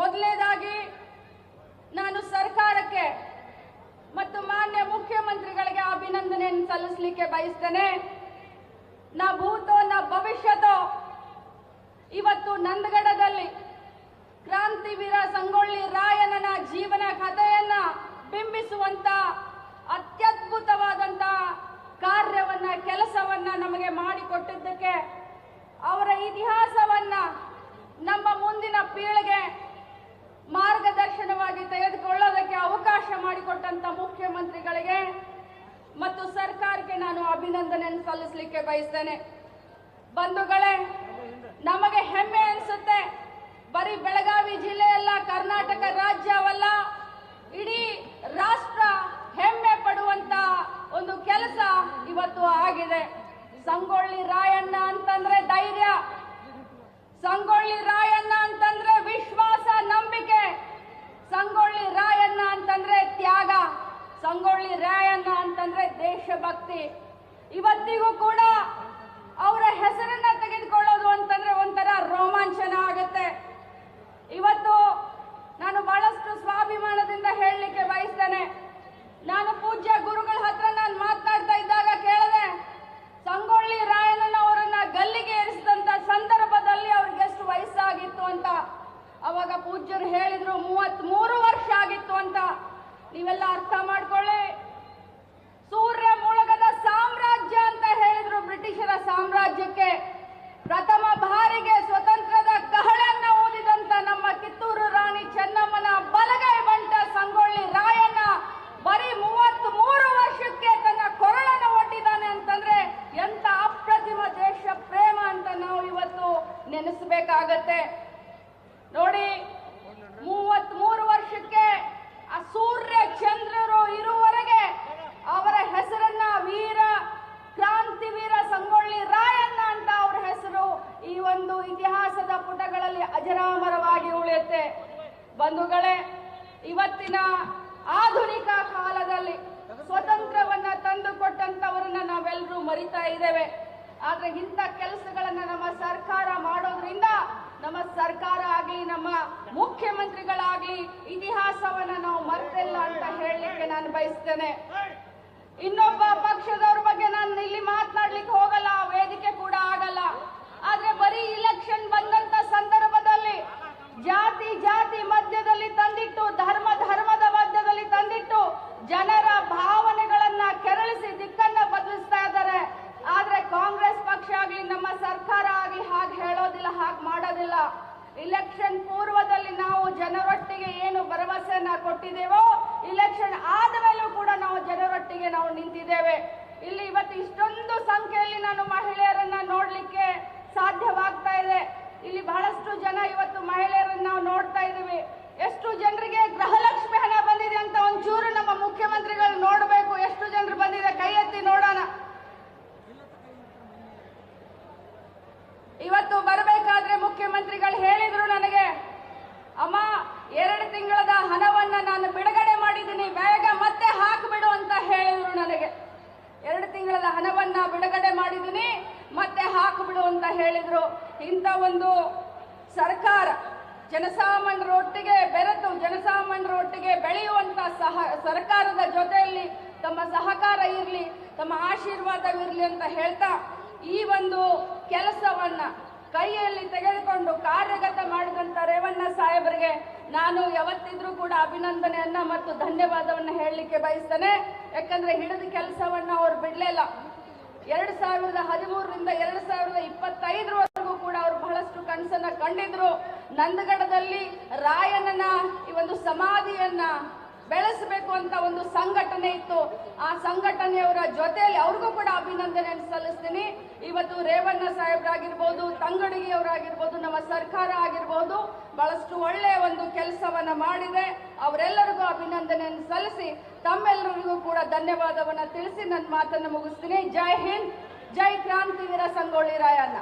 ಮೊದಲನೇದಾಗಿ ನಾನು ಸರ್ಕಾರಕ್ಕೆ ಮತ್ತು ಮಾನ್ಯ ಮುಖ್ಯಮಂತ್ರಿಗಳಿಗೆ ಅಭಿನಂದನೆಯನ್ನು ಸಲ್ಲಿಸಲಿಕ್ಕೆ ಬಯಸ್ತೇನೆ. ನಾ ಭೂತೋ ನ ಭವಿಷ್ಯತೋ ಇವತ್ತು ನಂದಗಡದಲ್ಲಿ ಕ್ರಾಂತಿವೀರ ಸಂಗೊಳ್ಳಿ ರಾಯಣ್ಣನ ಜೀವನ ಕಥೆಯನ್ನ ಬಿಂಬಿಸುವಂತ ಅತ್ಯದ್ಭುತವಾದಂತ ಕಾರ್ಯವನ್ನ, ಕೆಲಸವನ್ನ ನಮಗೆ ಮಾಡಿಕೊಟ್ಟಿದ್ದಕ್ಕೆ ಅವರ ಇತಿಹಾಸವನ್ನ ನಮ್ಮ ಮುಂದಿನ ಪೀಳಿಗೆ ಮಾರ್ಗದರ್ಶನವಾಗಿ ತೆಗೆದುಕೊಳ್ಳೋದಕ್ಕೆ ಅವಕಾಶ ಮಾಡಿಕೊಟ್ಟಂತ ಮುಖ್ಯಮಂತ್ರಿಗಳಿಗೆ ಮತ್ತು ಸರ್ಕಾರಕ್ಕೆ ನಾನು ಅಭಿನಂದನೆಯನ್ನು ಸಲ್ಲಿಸಲಿಕ್ಕೆ ಬಯಸ್ತೇನೆ. ಬಂಧುಗಳೇ, ನಮಗೆ ಹೆಮ್ಮೆ ಅನಿಸುತ್ತೆ. ಬರೀ ಬೆಳಗಾವಿ ಜಿಲ್ಲೆಯಲ್ಲ, ಕರ್ನಾಟಕ ರಾಜ್ಯವಲ್ಲ, ಇಡೀ ರಾಷ್ಟ್ರ ಹೆಮ್ಮೆ ಪಡುವಂತ ಒಂದು ಕೆಲಸ ಇವತ್ತು ಆಗಿದೆ. ಸಂಗೊಳ್ಳಿ ರಾಯಣ್ಣ ಅಂತಂದ್ರೆ ಧೈರ್ಯ. ಸಂಗೊಳ್ಳಿ ರಾಯಣ್ಣ ಅಂತಂದ್ರೆ ವಿಶ್ವಾಸ ನಂಬಿಕೆ ಸಂಗೊಳ್ಳಿ ರಾಯಣ್ಣ ಅಂತಂದ್ರೆ ತ್ಯಾಗ ಸಂಗೊಳ್ಳಿ ರಾಯಣ್ಣ ಅಂತಂದ್ರೆ ದೇಶಭಕ್ತಿ. ಇವತ್ತಿಗೂ ಕೂಡ ಅವರ ಹೆಸರನ್ನ ತೆಗೆದುಕೊಳ್ಳೋದು ಅಂತಂದ್ರೆ ಒಂಥರ ರೋಮಾಂಚನ ಆಗುತ್ತೆ ಇವತ್ತು ನಾನು ಬಹಳಷ್ಟು ಸ್ವಾಭಿಮಾನದಿಂದ ಹೇಳಲಿಕ್ಕೆ ಬಯಸ್ತೇನೆ ನಾನು ಪೂಜ್ಯ ಗುರುಗಳ ಹತ್ರ ನಾನು ಮಾತನಾಡ್ತಾ ಇದ್ದಾಗ ಕೇಳಿದೆ ಸಂಗೊಳ್ಳಿ ರಾಯಣ್ಣನವರನ್ನ ಗಲ್ಲಿಗೆ ಏರಿಸಿದಂತ ಸಂದರ್ಭದಲ್ಲಿ ಅವ್ರಿಗೆ ಎಷ್ಟು ವಯಸ್ಸಾಗಿತ್ತು ಅಂತ ಅವಾಗ ಪೂಜ್ಯರು ಹೇಳಿದ್ರು ಮೂವತ್ತ್ ಮೂರು ವರ್ಷ ಆಗಿತ್ತು ಅಂತ ನೀವೆಲ್ಲ ಅರ್ಥ ಮಾಡ್ಕೊಳ್ಳಿ. ಸೂರ್ಯ ಮುಳುಗದ ಸಾಮ್ರಾಜ್ಯ ಅಂತ ಹೇಳಿದ್ರು ಬ್ರಿಟಿಷರ ಸಾಮ್ರಾಜ್ಯಕ್ಕೆ. ಪ್ರಥಮ ಬಾರಿಗೆ ಸ್ವತಂತ್ರದ ಕಹಳನ್ನ ಊದಿದಂತ ನಮ್ಮ ಕಿತ್ತೂರು ರಾಣಿ ಚೆನ್ನಮ್ಮನ ಬಲಗೈ ಬಂಟ ಸಂಗೊಳ್ಳಿ ರಾಯಣ್ಣ ಬರೀ ಮೂವತ್ತ್ ಮೂರು ವರ್ಷಕ್ಕೆ ತನ್ನ ಕೊರಳನ್ನು ಒಡ್ಡಿದ್ದಾನೆ ಅಂತಂದ್ರೆ ಎಂತ ಅಪ್ರತಿಮ ದೇಶ ಪ್ರೇಮ ಅಂತ ನಾವು ಇವತ್ತು ನೆನೆಸಬೇಕಾಗತ್ತೆ. ನೋಡಿ ಮೂವತ್ತ್ ಮೂರು ವರ್ಷಕ್ಕೆ ಆ ಸೂರ್ಯ ಚಂದ್ರರು ಇರುವವರೆಗೆ ಅವರ ಹೆಸರನ್ನ ವೀರ ಕ್ರಾಂತಿವೀರ ಸಂಗೊಳ್ಳಿ ರಾಯಣ್ಣ ಅಂತ ಅವರ ಹೆಸರು ಈ ಒಂದು ಇತಿಹಾಸದ ಪುಟಗಳಲ್ಲಿ ಅಜರಾಮರವಾಗಿ ಉಳಿಯುತ್ತೆ. ಬಂಧುಗಳೇ, ಇವತ್ತಿನ ಆಧುನಿಕ ಕಾಲದಲ್ಲಿ ಸ್ವತಂತ್ರವನ್ನ ತಂದು ಕೊಟ್ಟಂತವರನ್ನ ನಾವೆಲ್ಲರೂ ಮರಿತಾ ಇದ್ದೇವೆ. ಆದ್ರೆ ಇಂಥ ಕೆಲಸಗಳನ್ನ ನಮ್ಮ ಸರ್ಕಾರ ಮಾಡೋದ್ರಿಂದ ನಮ್ಮ ಸರ್ಕಾರ ಆಗ್ಲಿ, ನಮ್ಮ ಮುಖ್ಯಮಂತ್ರಿಗಳಾಗ್ಲಿ ಇತಿಹಾಸವನ್ನ ನಾವು ಮರ್ತಿಲ್ಲ ಅಂತ ಹೇಳಲಿಕ್ಕೆ ನಾನು ಬಯಸ್ತೇನೆ. ಇನ್ನೊಬ್ಬ ಪಕ್ಷದವ್ರ ಬಗ್ಗೆ ನಾನು ಇಲ್ಲಿ ಮಾತನಾಡ್ಲಿಕ್ಕೆ ಮಾಡೋದಿಲ್ಲ? ಇಲೆಕ್ಷನ್ ಪೂರ್ವದಲ್ಲಿ ನಾವು ಜನರೊಟ್ಟಿಗೆ ಏನು ಭರವಸೆಯನ್ನ ಕೊಟ್ಟಿದ್ದೇವೋ ಇಲೆಕ್ಷನ್ ಆದ ಮೇಲೂ ಕೂಡ ನಾವು ಜನರೊಟ್ಟಿಗೆ ನಾವು ನಿಂತಿದ್ದೇವೆ. ಇಲ್ಲಿ ಇವತ್ತು ಇಷ್ಟೊಂದು ಸಂಖ್ಯೆಯಲ್ಲಿ ನಾನು ಮಹಿಳೆಯರನ್ನ ನೋಡ್ಲಿಕ್ಕೆ ಸಾಧ್ಯವಾಗ್ತಾ ಇದೆ. ಇಲ್ಲಿ ಬಹಳಷ್ಟು ಜನ ಇವತ್ತು ತಿಂಗಳದ ಹಣವನ್ನ ನಾನು ಬಿಡುಗಡೆ ಮಾಡಿದ್ದೀನಿ, ಬೇಗ ಮತ್ತೆ ಹಾಕಿಬಿಡು ಅಂತ ಹೇಳಿದ್ರು ನನಗೆ. ಎರಡು ತಿಂಗಳದ ಹಣವನ್ನ ಬಿಡುಗಡೆ ಮಾಡಿದ್ದೀನಿ, ಮತ್ತೆ ಹಾಕಿಬಿಡು ಅಂತ ಹೇಳಿದ್ರು. ಇಂಥ ಒಂದು ಸರ್ಕಾರ ಜನಸಾಮಾನ್ಯರ ಒಟ್ಟಿಗೆ ಬೆರೆತು, ಜನಸಾಮಾನ್ಯರ ಒಟ್ಟಿಗೆ ಬೆಳೆಯುವಂತ ಸಹ ಸರ್ಕಾರದ ಜೊತೆಯಲ್ಲಿ ತಮ್ಮ ಸಹಕಾರ ಇರಲಿ, ತಮ್ಮ ಆಶೀರ್ವಾದವಿರಲಿ ಅಂತ ಹೇಳ್ತಾ ಈ ಒಂದು ಕೆಲಸವನ್ನ ಕೈಯಲ್ಲಿ ತೆಗೆದುಕೊಂಡು ನಾನು ಯಾವತ್ತಿದ್ರೂ ಕೂಡ ಅಭಿನಂದನೆಯನ್ನ ಮತ್ತು ಧನ್ಯವಾದವನ್ನು ಹೇಳಲಿಕ್ಕೆ ಬಯಸ್ತೇನೆ. ಯಾಕಂದ್ರೆ ಹಿಡಿದ ಕೆಲಸವನ್ನ ಅವ್ರು ಬಿಡಲಿಲ್ಲ. ಎರಡು ಸಾವಿರದ ಹದಿಮೂರರಿಂದ ಎರಡು ಸಾವಿರದ ಇಪ್ಪತ್ತೈದರವರೆಗೂ ಕೂಡ ಅವರು ಬಹಳಷ್ಟು ಕನಸನ್ನ ಕಂಡಿದ್ರು. ನಂದಗಡದಲ್ಲಿ ರಾಯಣ್ಣನ ಈ ಒಂದು ಸಮಾಧಿಯನ್ನ ಬೆಳೆಸಬೇಕು ಅಂತ ಒಂದು ಸಂಘಟನೆ ಇತ್ತು. ಆ ಸಂಘಟನೆಯವರ ಜೊತೆಯಲ್ಲಿ ಅವ್ರಿಗೂ ಕೂಡ ಅಭಿನಂದನೆಯನ್ನು ಸಲ್ಲಿಸ್ತೀನಿ. ಇವತ್ತು ರೇವಣ್ಣ ಸಾಹೇಬ್ರಾಗಿರ್ಬೋದು, ತಂಗಡಗಿಯವರಾಗಿರ್ಬೋದು, ನಮ್ಮ ಸರ್ಕಾರ ಆಗಿರ್ಬೋದು, ಬಹಳಷ್ಟು ಒಳ್ಳೆಯ ಒಂದು ಕೆಲಸವನ್ನ ಮಾಡಿದೆ. ಅವರೆಲ್ಲರಿಗೂ ಅಭಿನಂದನೆಯನ್ನು ಸಲ್ಲಿಸಿ, ತಮ್ಮೆಲ್ಲರಿಗೂ ಕೂಡ ಧನ್ಯವಾದವನ್ನು ತಿಳಿಸಿ ನನ್ನ ಮಾತನ್ನು ಮುಗಿಸ್ತೀನಿ. ಜೈ ಹಿಂದ್, ಜೈ ಕ್ರಾಂತಿವೀರ ಸಂಗೊಳ್ಳಿ ರಾಯಣ್ಣ.